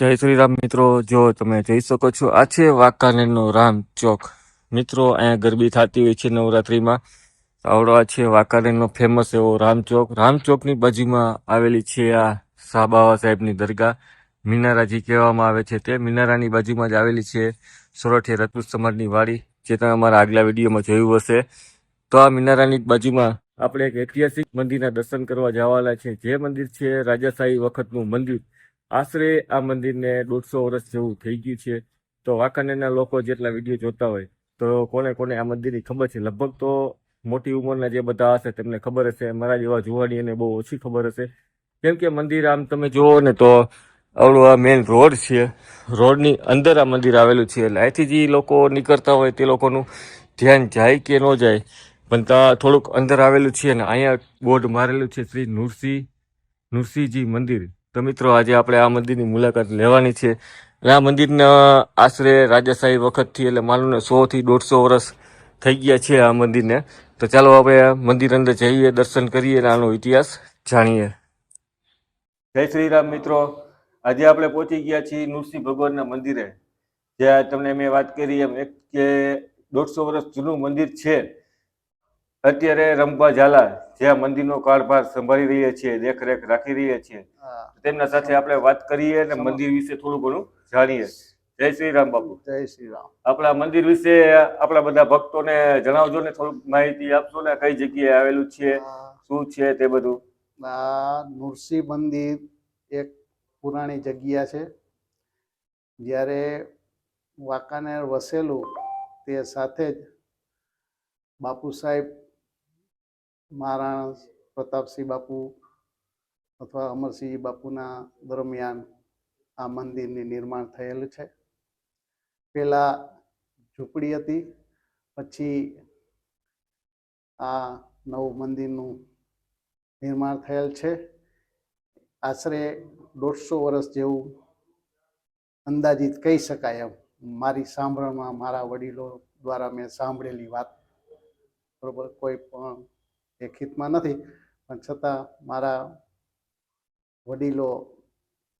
જય શ્રી રામ મિત્રો, જો તમે જઈ શકો છો, આ છે વાંકાનેરનો રામ ચોક. મિત્રો, અહીંયા ગરબી થતી હોય છે નવરાત્રિમાં. આવડો આ છે વાંકાનેરનો ફેમસ એવો રામ ચોક. રામ ચોકની બાજુમાં આવેલી છે આ શાહ બાવા સાહેબની દરગાહ. મિનારાજી કહેવામાં આવે છે તે. મિનારાની બાજુમાં જ આવેલી છે સોરઠિયા રજપૂત સમાજની વાડી, જે તમે અમારા આગલા વિડીયોમાં જોયું હશે. તો આ મિનારાની બાજુમાં આપણે એક ઐતિહાસિક મંદિરના દર્શન કરવા જવાના છે. જે મંદિર છે રાજાશાહી વખતનું મંદિર. આશરે આ મંદિરને દોઢસો વર્ષ જેવું થઈ ગયું છે. તો વાંકાનેરના લોકો જેટલા વીડિયો જોતા હોય, તો કોને કોને આ મંદિરની ખબર છે? લગભગ તો મોટી ઉંમરના જે બધા હશે તેમને ખબર હશે. મારા જેવા જુવાનીઓને બહુ ઓછી ખબર હશે. કેમ કે મંદિર આમ તમે જુઓ ને તો આવડો આ મેઇન રોડ છે. રોડની અંદર આ મંદિર આવેલું છે. એટલે અહીંથી જે લોકો નીકળતા હોય તે લોકોનું ધ્યાન જાય કે ન જાય, પણ ત્યાં થોડુંક અંદર આવેલું છે અને અહીંયા બોર્ડ મારેલું છે શ્રી નૃસિંહ, નૃસિંહજી મંદિર. તો મિત્રો, આજે આપણે આ મંદિરની મુલાકાત લેવાની છે. અને આ મંદિરના આશરે રાજાશાહી વખતથી એટલે માનું ને સોથી દોઢસો વર્ષ થઈ ગયા છે આ મંદિરને. તો ચાલો આપણે મંદિર અંદર જઈએ, દર્શન કરીએ અને આનો ઇતિહાસ જાણીએ. જય શ્રી રામ મિત્રો. આજે આપણે પહોંચી ગયા છીએ નૃસિંહ ભગવાનના મંદિરે. જ્યાં તમને મેં વાત કરી એમ એક કે દોઢસો વર્ષ જૂનું મંદિર છે. અત્યારે રંભા ઝાલા જે મંદિરનો કાળભાર સંભાળી રહ્યા છીએ દેખરેખ રાખી રહ્યા છીએ. તેમના સાથે આપણે વાત કરીએ અને મંદિર વિશે થોડું ઘણું જાણીએ. જય શ્રી રામ બાપુ. જય શ્રી રામ. આપણા મંદિર વિશે આપણા બધા ભક્તોને જણાવજો ને થોડુંક માહિતી આપશો ને કઈ જગ્યાએ આવેલું છે શું છે તે બધું? આ નૃસિંહ મંદિર એક પુરાણી જગ્યા છે. જ્યારે વાંકાનેર વસેલું તે સાથે જ બાપુ સાહેબ મહારાણા પ્રતાપસિંહ બાપુ અથવા અમરસિંહ બાપુના દરમિયાન આ મંદિરની નિર્માણ થયેલ છે. પહેલાં ઝૂંપડી હતી, પછી આ નવું મંદિરનું નિર્માણ થયેલ છે. આશરે દોઢસો વર્ષ જેવું અંદાજિત કહી શકાય એમ. મારી સાંભળવામાં મારા વડીલો દ્વારા મેં સાંભળેલી વાત. બરોબર, કોઈ પણ લેખિતમાં નથી પણ છતાં મારા વડીલો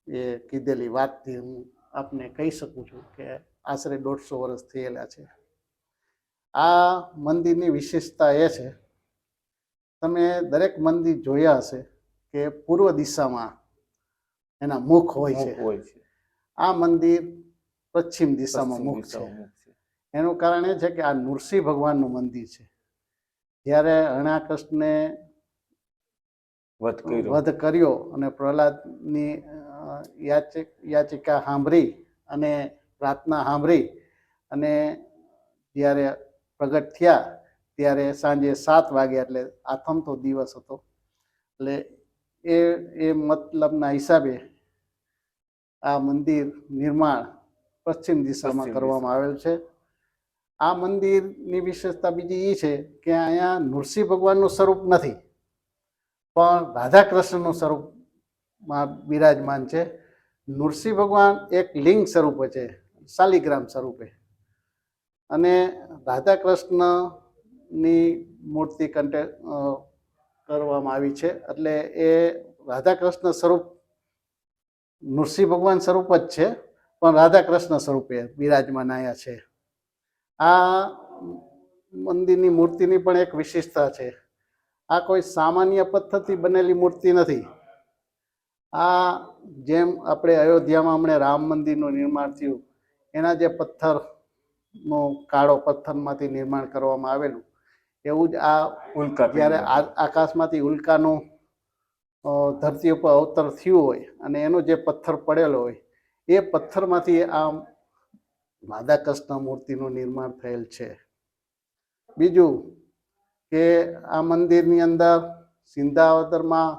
એ કીધેલી વાતથી હું આપને કહી શકું છું કે આશરે દોઢસો વર્ષ થયેલા છે. આ મંદિરની વિશેષતા એ છે તમે દરેક મંદિર જોયા હશે કે પૂર્વ દિશામાં એના મુખ હોય છે. આ મંદિર પશ્ચિમ દિશામાં મુખ છે. એનું કારણ એ છે કે આ નૃસિંહ ભગવાનનું મંદિર છે. જ્યારે હરણાકૃષ્ણને વધ કર્યો. અને પ્રહલાદની યાચિકા સાંભળી અને પ્રાર્થના સાંભળી અને જ્યારે પ્રગટ થયા ત્યારે સાંજે સાત વાગ્યા એટલે આથમતો દિવસ હતો. એટલે એ એ મતલબના હિસાબે આ મંદિર નિર્માણ પશ્ચિમ દિશામાં કરવામાં આવેલ છે. આ મંદિરની વિશેષતા બીજી એ છે કે અહીંયા નૃસિંહ ભગવાનનું સ્વરૂપ નથી. પણ રાધા કૃષ્ણનું સ્વરૂપમાં બિરાજમાન છે. નૃસિંહ ભગવાન એક લિંગ સ્વરૂપે છે, શાલિગ્રામ સ્વરૂપે. અને રાધા કૃષ્ણની મૂર્તિ કન્ટે કરવામાં આવી છે. એટલે એ રાધા કૃષ્ણ સ્વરૂપ નૃસિંહ ભગવાન સ્વરૂપ જ છે, પણ રાધા કૃષ્ણ સ્વરૂપે બિરાજમાન આવ્યા છે. આ મંદિરની મૂર્તિની પણ એક વિશેષતા છે. આ કોઈ સામાન્ય પથ્થરથી બનેલી મૂર્તિ નથી. આ જેમ આપણે અયોધ્યામાં હમણે રામ મંદિરનું નિર્માણ થયું એના જે પથ્થરનો કાળો પથ્થરમાંથી નિર્માણ કરવામાં આવેલું એવું જ આ ઉલ્કા જ્યારે આ- આકાશમાંથી ઉલ્કાનું ધરતી ઉપર અવતર થયું હોય અને એનો જે પથ્થર પડેલો હોય એ પથ્થરમાંથી આ રાધા કૃષ્ણ મૂર્તિનું નિર્માણ થયેલ છે. બીજું કે આ મંદિરની અંદર સિંધાવતરમાં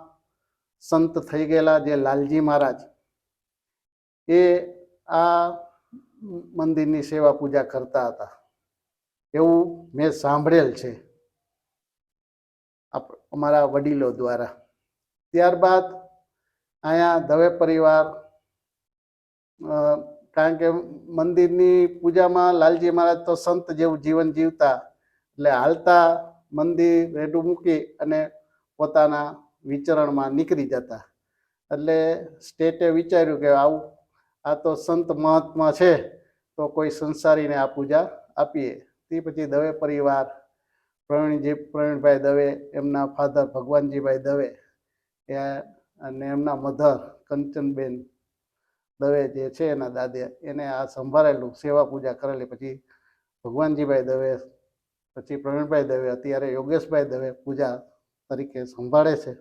સંત થઈ ગયેલા જે લાલજી મહારાજ, એ આ મંદિરની સેવા પૂજા કરતા હતા. એવું મેં સાંભળેલ છે. અમારા વડીલો દ્વારા. ત્યારબાદ અહીંયા દવે પરિવાર કારણ કે મંદિરની પૂજામાં લાલજી મહારાજ તો સંત જેવું જીવન જીવતા, એટલે હાલતા મંદિર રેડું મૂકી અને પોતાના વિચરણમાં નીકળી જતા. એટલે સ્ટેટે વિચાર્યું કે આવું, આ તો સંત મહાત્મા છે, તો કોઈ સંસારીને આ પૂજા આપીએ. તે પછી દવે પરિવાર, પ્રવીણજી, પ્રવીણભાઈ દવે, એમના ફાધર ભગવાનજીભાઈ દવે, એ અને એમના મધર કંચનબેન દવે જે છે એના દાદે, એને આ સંભાળેલું સેવા પૂજા કરેલી. પછી ભગવાનજીભાઈ દવે, પછી પ્રવીણભાઈ દવે, અત્યારે યોગેશભાઈ દવે પૂજા તરીકે સંભાળે છે.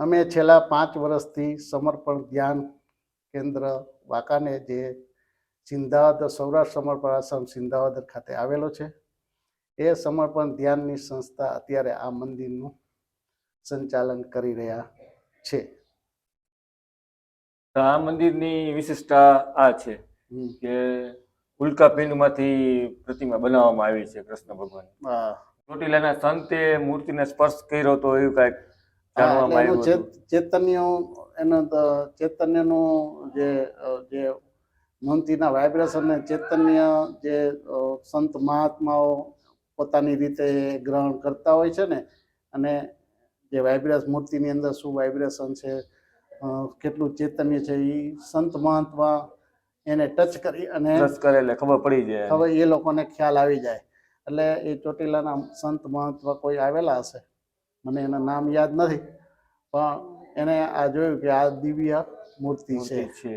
અમે છેલ્લા પાંચ વર્ષથી સમર્પણ ધ્યાન કેન્દ્ર વાંકાને જે સિંધાવદર, સૌરાષ્ટ્ર સમર્પણ આશ્રમ સિંધાવદર ખાતે આવેલો છે. એ સમર્પણ ધ્યાનની સંસ્થા અત્યારે આ મંદિરનું સંચાલન કરી રહ્યા છે. તો આ મંદિરની વિશિષ્ટતા આ છે કે કે ઉલ્કાપિંડમાંથી પ્રતિમા બનાવવામાં આવી છે કૃષ્ણ ભગવાન. ચોટીલાના સંતે મૂર્તિને સ્પર્શ કર્યો તો એવું કાંઈક જાણવામાં આવ્યું ચેત- હતું. ચૈતન્ય એનો ચૈતન્યનું જે જે મંતિના વાઇબ્રેશન ને ચૈતન્ય જે સંત મહાત્માઓ પોતાની રીતે ગ્રહણ કરતા હોય છે ને અને જે વાઇબ્રેશન મૂર્તિની અંદર શું વાઇબ્રેશન છે કેટલું ચેતન્ય છે એ સંત મહાત્મા એને ટચ કરી અને ટચ કરે એટલે ખબર પડી જાય હવે એ લોકોને ખ્યાલ આવી જાય. એટલે એ ચોટીલાના સંત મહત્વ કોઈ આવેલા હશે? મને એનું નામ યાદ નથી પણ એને આ જોયું કે આ દિવ્ય મૂર્તિ છે.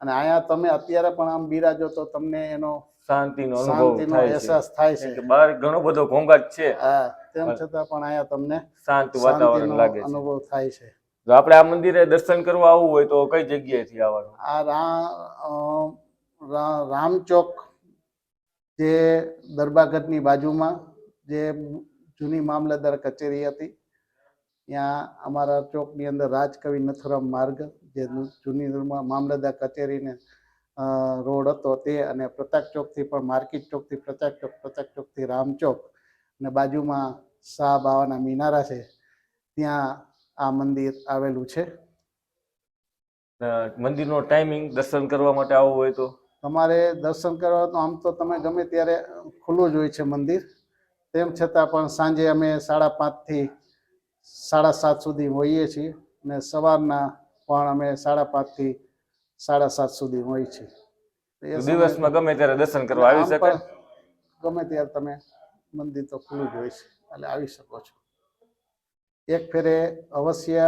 અને અહીંયા તમે અત્યારે પણ આમ બિરાજો તો તમને એનો શાંતિનો અનુભવ શાંતિનો થાય છે. અહેસાસ થાય કે છે બહાર ઘણો બધો ઘોંઘાટ છે. હા તેમ છતાં પણ અહીંયા તમને શાંત વાતાવરણ લાગે અનુભવ થાય છે. જો આપણે આ મંદિરે દર્શન કરવા આવવું હોય તો કઈ જગ્યાએથી આવવાનું? આ રા રામચોક જે દરબારગઢની બાજુમાં જે જૂની મામલતદાર કચેરી હતી, ત્યાં અમારા ચોકની અંદર રાજકવિ નથુરામ માર્ગ જે જૂની મામલતદાર કચેરીને રોડ હતો તે અને પ્રતાપ ચોકથી પણ માર્કેટ ચોકથી પ્રતાપ ચોક, પ્રતાપ ચોકથી રામચોક અને બાજુમાં શાહ બાવાના મિનારા છે, ત્યાં આ મંદિર આવેલું છે. મંદિરનો ટાઈમિંગ દર્શન કરવા માટે આવવું હોય તો? તમારે દર્શન કરવા તો આમ તો તમે ગમે ત્યારે ખુલ્લું જ હોય છે મંદિર. તેમ છતાં પણ સાંજે અમે સાડા પાંચથી સાડા સાત સુધી હોઈએ છીએ અને સવારના પણ અમે સાડા પાંચથી સાડા સાત સુધી હોઈએ છીએ. દિવસમાં ગમે ત્યારે દર્શન કરવા આવી શકે ગમે ત્યારે તમે મંદિર તો ખુલ્લું જ હોય છે. એટલે આવી શકો છો. એક ફેરે અવશ્ય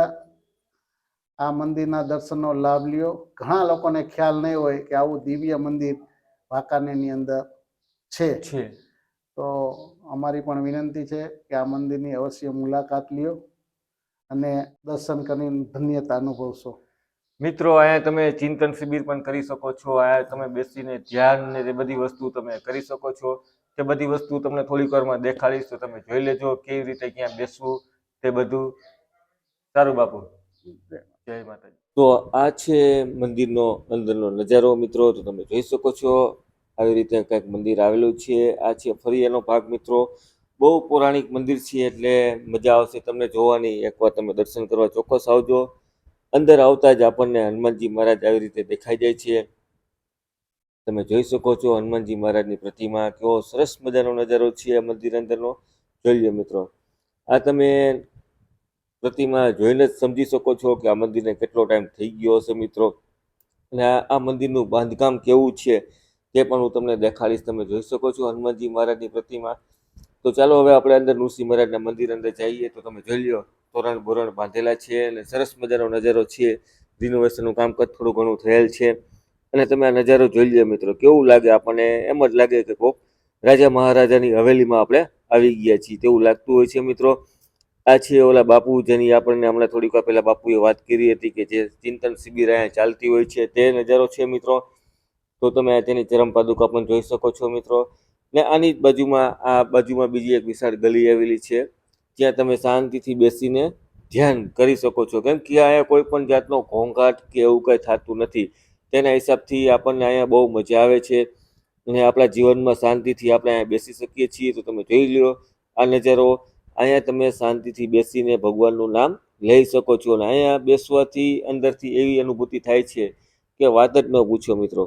આ મંદિરના દર્શનનો લાભ લ્યો. ઘણા લોકોને ખ્યાલ નહીં હોય કે આવું દિવ્ય મંદિર વાંકાનેરની અંદર છે. છે. તો અમારી પણ વિનંતી છે કે આ મંદિરની અવશ્ય મુલાકાત લ્યો અને દર્શન કરીને ધન્યતા અનુભવશો. મિત્રો અહીંયા તમે ચિંતન શિબિર પણ કરી શકો છો. અહીંયા તમે બેસીને ધ્યાન ને તે બધી વસ્તુ તમે કરી શકો છો. તે બધી વસ્તુ તમને થોડીક વારમાં દેખાડીશ તો તમે જોઈ લેજો કેવી રીતે ક્યાં બેસવું તે બધું સારું બાપુ. જય માતાજી. તો આ છે મંદિરનો અંદરનો નજારો મિત્રો, તો તમે જોઈ શકો છો આવી રીતે કંઈક મંદિર આવેલું છે. આ છે ફરી એનો ભાગ મિત્રો. બહુ પૌરાણિક મંદિર છે એટલે મજા આવશે તમને જોવાની. એકવાર તમે દર્શન કરવા ચોક્કસ આવજો. અંદર આવતા જ આપણને હનુમાનજી મહારાજ આવી રીતે દેખાઈ જાય છે. તમે જોઈ શકો છો હનુમાનજી મહારાજની પ્રતિમા, કેવો સરસ મજાનો નજારો છે આ મંદિર અંદરનો. જોઈ લો મિત્રો. આ તમે પ્રતિમા જોઈને જ સમજી શકો છો કે આ મંદિરને કેટલો ટાઈમ થઈ ગયો હશે મિત્રો. અને આ મંદિરનું બાંધકામ કેવું છે તે પણ હું તમને દેખાડીશ, તમે જોઈ શકો છો હનુમાનજી મહારાજની પ્રતિમા. તો ચાલો હવે આપણે અંદર નૃસિંહ મહારાજના મંદિર અંદર જઈએ. તો તમે જોઈ લો તોરણ બોરણ બાંધેલા છે અને સરસ મજાનો નજારો છે. રિનોવેશનનું કામકાજ થોડું ઘણું થયેલ છે. અને તમે આ નજારો જોઈ લો મિત્રો, કેવું લાગે આપણને? એમ જ લાગે કે કોક રાજા મહારાજાની હવેલીમાં આપણે આવી ગયા છીએ, તેવું લાગતું હોય છે મિત્રો. આ છે ઓલા બાપુ, જેની આપણને હમણાં થોડીક વાર પહેલાં બાપુએ વાત કરી હતી કે જે ચિંતન શિબિર અહીંયા ચાલતી હોય છે તે નજારો છે મિત્રો. તો તમે તેની ચરમ પાદુકા પણ જોઈ શકો છો મિત્રો. ને આની બાજુમાં, આ બાજુમાં બીજી એક વિશાળ ગલી આવેલી છે. જ્યાં તમે શાંતિથી બેસીને ધ્યાન કરી શકો છો. કેમ કે અહીંયા કોઈ પણ જાતનો ઘોંઘાટ કે એવું કંઈ થતું નથી. તેના હિસાબથી આપણને અહીંયા બહુ મજા આવે છે. અને આપણા જીવનમાં શાંતિથી આપણે અહીંયા બેસી શકીએ છીએ. તો તમે જોઈ લો આ નજારો. અહીંયા તમે શાંતિથી બેસીને ભગવાનનું નામ લઈ શકો છો અને અહીંયા બેસવાથી અંદરથી એવી અનુભૂતિ થાય છે કે વાત જ ન પૂછો મિત્રો.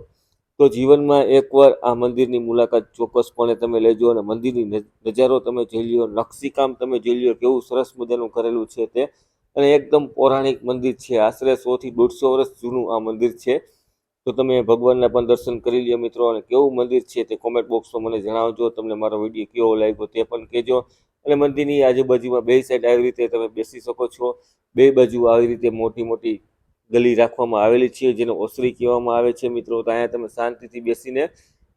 તો જીવનમાં એકવાર આ મંદિરની મુલાકાત ચોક્કસપણે તમે લેજો અને મંદિરની નજારો તમે જોઈ લ્યો, નકશીકામ તમે જોઈ લ્યો, કેવું સરસ મજાનું કરેલું છે તે. અને એકદમ પૌરાણિક મંદિર છે. આશરે સોથી દોઢસો વર્ષ જૂનું આ મંદિર છે. તો તમે ભગવાનના પણ દર્શન કરી લ્યો મિત્રો અને કેવું મંદિર છે તે કોમેન્ટ બોક્સમાં મને જણાવજો. તમને મારો વીડિયો કેવો લાગ્યો તે પણ કહેજો. અને મંદિરની આજુબાજુમાં બે સાઈડ આવી રીતે તમે બેસી શકો છો. બે બાજુ આવી રીતે મોટી મોટી ગલી રાખવામાં આવેલી છે, જેને ઓસરી કહેવામાં આવે છે મિત્રો. તો અહીંયા તમે શાંતિથી બેસીને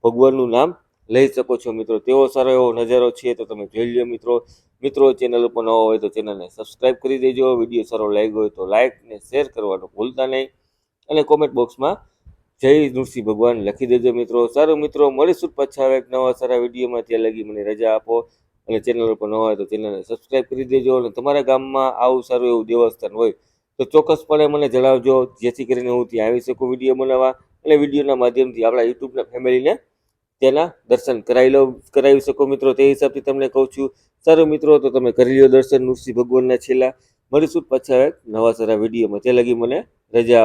ભગવાનનું નામ લઈ શકો છો મિત્રો. તેવો સારો એવો નજારો છે તો તમે જોઈ લો મિત્રો. મિત્રો, ચેનલ ઉપર નવા હોય તો ચેનલને સબસ્ક્રાઇબ કરી દેજો. વીડિયો સારો લાગ્યો હોય તો લાઇક ને શેર કરવાનું ભૂલતા નહીં. અને કોમેન્ટ બોક્સમાં જય નૃસિંહ ભગવાન લખી દેજો મિત્રો. સારું મિત્રો, મળીશું પાછા એક નવા સારા વિડીયોમાં. ત્યાં લગી મને રજા આપો. અને ચેનલ ઉપર ન હોય તો ચેનલને સબસ્ક્રાઇબ કરી દેજો અને તમારા ગામમાં આવું સારું એવું દેવસ્થાન હોય તો ચોક્કસપણે મને જણાવજો, જેથી કરીને હું ત્યાં આવી શકું વીડિયો બનાવવા અને વિડીયોના માધ્યમથી આપણા યુટ્યુબના ફેમિલીને તેના દર્શન કરાવી લો કરાવી શકો. મિત્રો, તે હિસાબથી તમને કહું છું, સારું મિત્રો, તો તમે કરી લો દર્શન નૃસિંહ ભગવાનના છેલ્લા. મળીશું પાછા એક નવા સારા વિડીયોમાં. તે લગી મને રજા